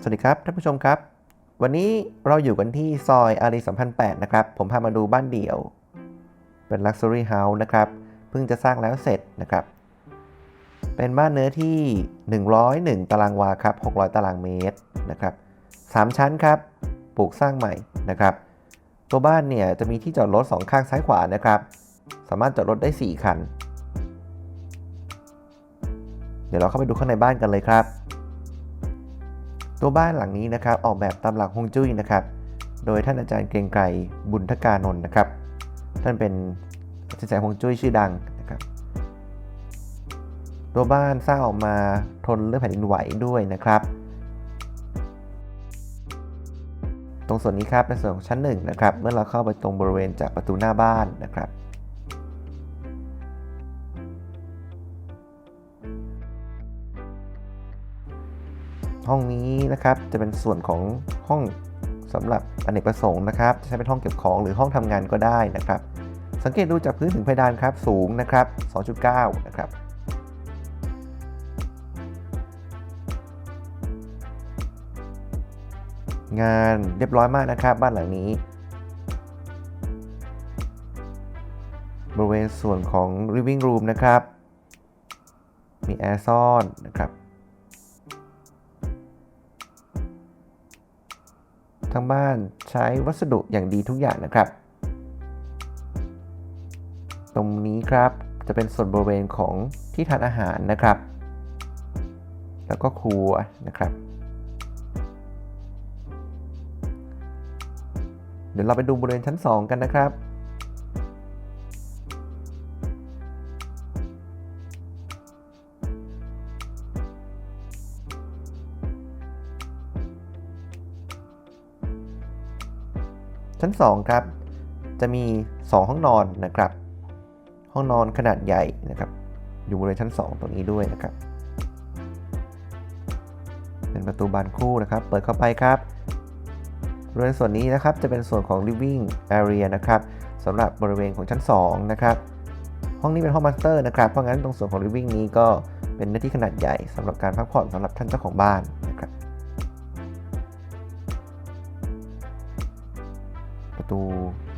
สวัสดีครับท่านผู้ชมครับ วันนี้เราอยู่กันที่ซอยอารีสัมพันธ์8นะครับ ผมพามาดูบ้านเดี่ยว เป็น Luxury House นะครับ เพิ่งจะสร้างแล้วเสร็จนะครับ เป็นบ้านเนื้อที่ 101 ตารางวาครับ 600 ตารางเมตรนะครับ 3 ชั้นครับ ปลูกสร้างใหม่นะครับ ตัวบ้านเนี่ยจะมีที่จอดรถ 2 ข้างซ้ายขวานะครับ สามารถจอดรถได้ 4 คัน เดี๋ยวเราเข้าไปดูข้างในบ้านกันเลยครับ ตัวบ้านหลังนี้นะครับออกแบบตามหลักฮวงจุ้ยนะครับ โดยท่านอาจารย์เกรียงไกรบุญทกานนท์นะครับ ท่านเป็นสินแสฮวงจุ้ยชื่อดังนะครับ ตัวบ้านสร้างออกมาทนเรื่องแผ่นดินไหวด้วยนะครับ ตรงส่วนนี้ครับในส่วนของชั้นหนึ่งนะครับ เมื่อเราเข้าไปตรงบริเวณจากประตูหน้าบ้านนะครับ ห้องนี้นะครับจะเป็นส่วนของห้องสำหรับอเนกประสงค์นะครับจะใช้เป็นห้องเก็บของหรือห้องทำงานก็ได้นะครับ สังเกตดูจากพื้นถึงเพดานครับสูงนะครับ 2.9 นะครับงานเรียบร้อยมากนะครับ บ้านหลังนี้ บริเวณส่วนของ living room นะครับ มีแอร์ซ่อนนะครับ ทั้งบ้านใช้วัสดุอย่างดีทุกอย่างนะครับ ตรงนี้ครับจะเป็นส่วนบริเวณของที่ทานอาหารนะครับ แล้วก็ครัวนะครับ เดี๋ยวเราไปดูบริเวณชั้น 2 กันนะครับ ชั้น 2 ครับ จะมี 2 ห้องนอนนะครับ ห้องนอนขนาดใหญ่นะครับ อยู่บริเวณชั้น 2 ตรงนี้ด้วยนะครับ เป็นประตูบานคู่นะครับ เปิดเข้าไปครับบริเวณส่วนนี้นะครับจะเป็นส่วนของ living area นะครับสำหรับบริเวณของชั้น 2 นะครับ ห้องนี้เป็นห้องมาสเตอร์นะครับ เพราะงั้นตรงส่วนของ living นี้ก็เป็นเนื้อที่ขนาดใหญ่สำหรับการพักผ่อนสำหรับท่านเจ้าของบ้าน ประตู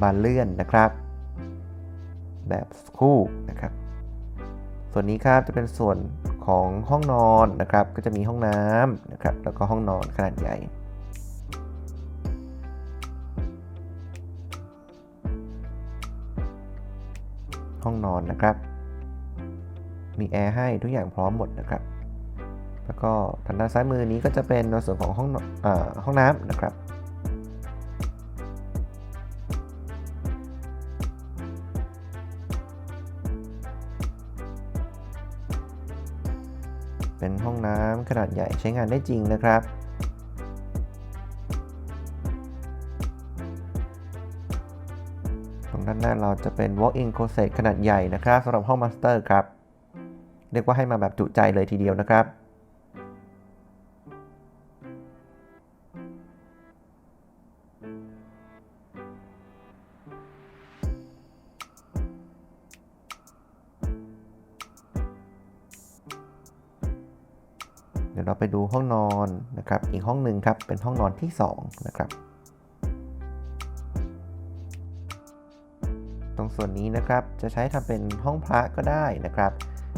บานเลื่อนนะครับ แบบคู่นะครับ ส่วนนี้ครับจะเป็นส่วนของห้องนอนนะครับ ก็จะมีห้องน้ำนะครับ แล้วก็ห้องนอนขนาดใหญ่ห้องนอนนะครับ มีแอร์ให้ทุกอย่างพร้อมหมดนะครับ แล้วก็ทางด้านซ้ายมือนี้ก็จะเป็นในส่วนของห้องอนเออห้องน้ำนะครับ เป็นห้องน้ำขนาดใหญ่ใช้งานได้จริงนะครับตรงด้านหน้าเราจะเป็น walk-in closet ขนาดใหญ่นะครับสำหรับห้องมาสเตอร์ครับ เรียกว่าให้มาแบบจุใจเลยทีเดียวนะครับ เราไปดูห้องนอนนะครับอีกห้องหนึ่งครับเป็นห้องนอนที่2นะครับตรงส่วนนี้นะครับจะใช้ทำเป็นห้องพระก็ได้นะครับ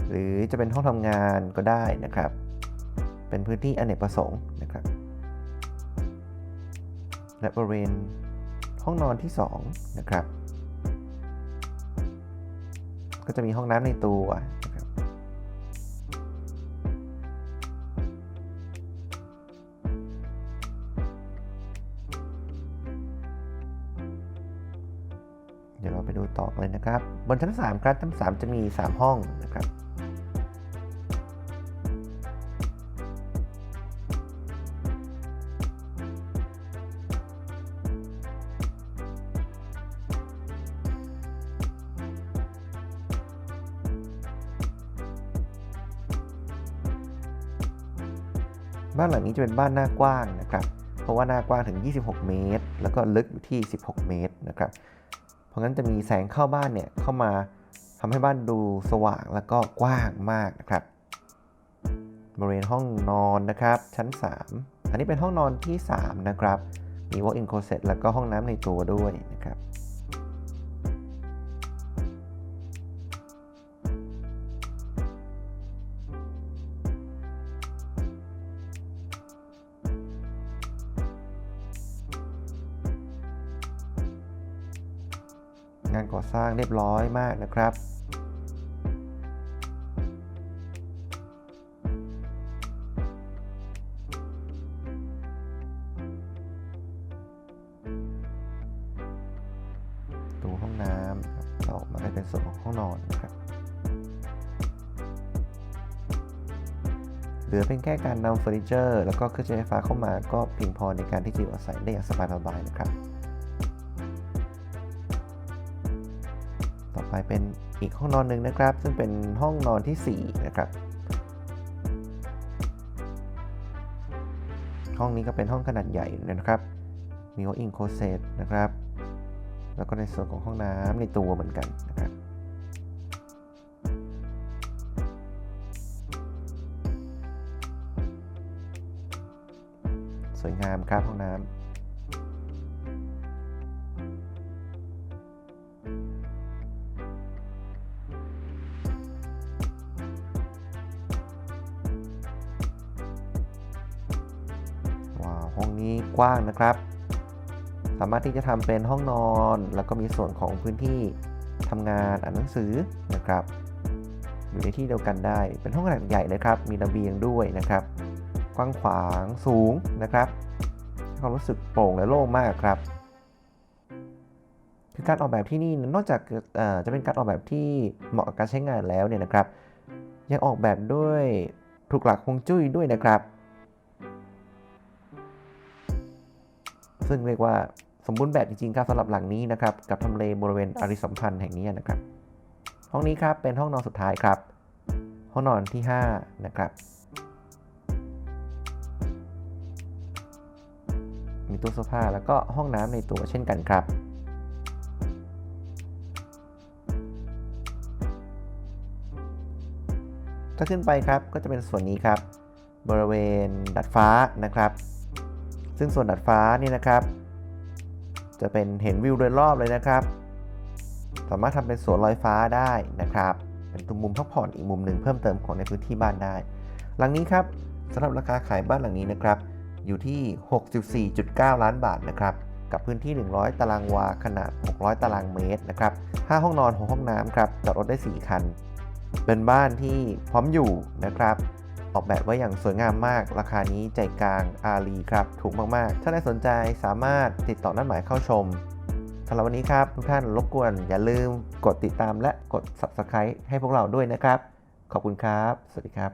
หรือจะเป็นห้องทำงานก็ได้นะครับ เป็นพื้นที่อเนกประสงค์นะครับ และบริเวณห้องนอนที่2นะครับ ก็จะมีห้องน้ำในตัว เดี๋ยวเราไปดูต่อกันเลยนะครับ บนชั้น 3 ครับชั้น 3 จะมี 3 ห้องนะครับบ้านหลังนี้จะเป็นบ้านหน้ากว้างนะครับ เพราะว่าหน้ากว้างถึง 26 เมตร แล้วก็ลึกอยู่ที่ 16 เมตรนะครับ เพราะงั้นจะมีแสงเข้าบ้านเนี่ยเข้ามาทำให้บ้านดูสว่างแล้วก็กว้างมากนะครับบริเวณห้องนอนนะครับ ชั้น 3 อันนี้เป็นห้องนอนที่ 3 นะครับ มี walk-in closet แล้วก็ห้องน้ำในตัวด้วยนะครับานก่อสร้างเรียบร้อยมากนะครับตัวห้องน้ำครับต่อมาเป็นส่วนของห้องนอนนะครับเหลือเป็นแค่การนำเฟอร์นิเจอร์ แล้วก็เครื่องใช้ไฟฟ้าเข้ามาก็เพียงพอในการที่จะอยู่อาศัยได้อย่างสบายๆนะครับ ไปเป็นอีกห้องนอนหนึ่งนะครับ ซึ่งเป็นห้องนอนที่ 4 นะครับ ห้องนี้ก็เป็นห้องขนาดใหญ่นะครับ มี walk-in closet นะครับ แล้วก็ในส่วนของห้องน้ำในตัวเหมือนกันนะครับสวยงามครับห้องน้ำ นี้กว้างนะครับ สามารถที่จะทำเป็นห้องนอน แล้วก็มีส่วนของพื้นที่ทำงานอ่านหนังสือนะครับ อยู่ในที่เดียวกันได้ เป็นห้องขนาดใหญ่เลยครับ มีระเบียงด้วยนะครับ กว้างขวางสูงนะครับให้ความรู้สึกโปร่งและโล่งมากครับคือการออกแบบที่นี่นอกจากจะเป็นการออกแบบที่เหมาะกับการใช้งานแล้วเนี่ยนะครับ ยังออกแบบด้วยถูกหลักฮวงจุ้ยด้วยนะครับ ซึ่งเรียกว่าสมบูรณ์แบบจริงๆครับสำหรับหลังนี้นะครับกับทำเลบริเวณอริสัมพันธ์แห่งนี้นะครับ ห้องนี้ครับเป็นห้องนอนสุดท้ายครับ ห้องนอนที่ 5 นะครับมีตู้เสื้อผ้าแล้วก็ห้องน้ำในตัวเช่นกันครับ ถ้าขึ้นไปครับก็จะเป็นส่วนนี้ครับ บริเวณดัดฟ้านะครับ ซึ่งส่วนดัดฟ้านี่นะครับ จะเป็นเห็นวิวโดยรอบเลยนะครับ สามารถทำเป็นสวนลอยฟ้าได้นะครับ เป็นตุมมุมพักผ่อนอีกมุมหนึ่งเพิ่มเติมของในพื้นที่บ้านได้ หลังนี้ครับสำหรับราคาขายบ้านหลังนี้นะครับ อยู่ที่ 64.9 ล้านบาทนะครับกับพื้นที่ 100 ตารางวา ขนาด 600 ตารางเมตรนะครับ 5 ห้องนอน 6 ห้องน้ำครับ จอดรถได้ 4 คัน เป็นบ้านที่พร้อมอยู่นะครับ ออกแบบไว้อย่างสวยงามมาก ราคานี้ใจกลางอารีครับ ถูกมากๆ ถ้าได้สนใจสามารถติดต่อนัดหมายเข้าชมสำหรับวันนี้ครับ ทุกท่านรบกวน อย่าลืมกดติดตามและกด Subscribe ให้พวกเราด้วยนะครับ ขอบคุณครับ สวัสดีครับ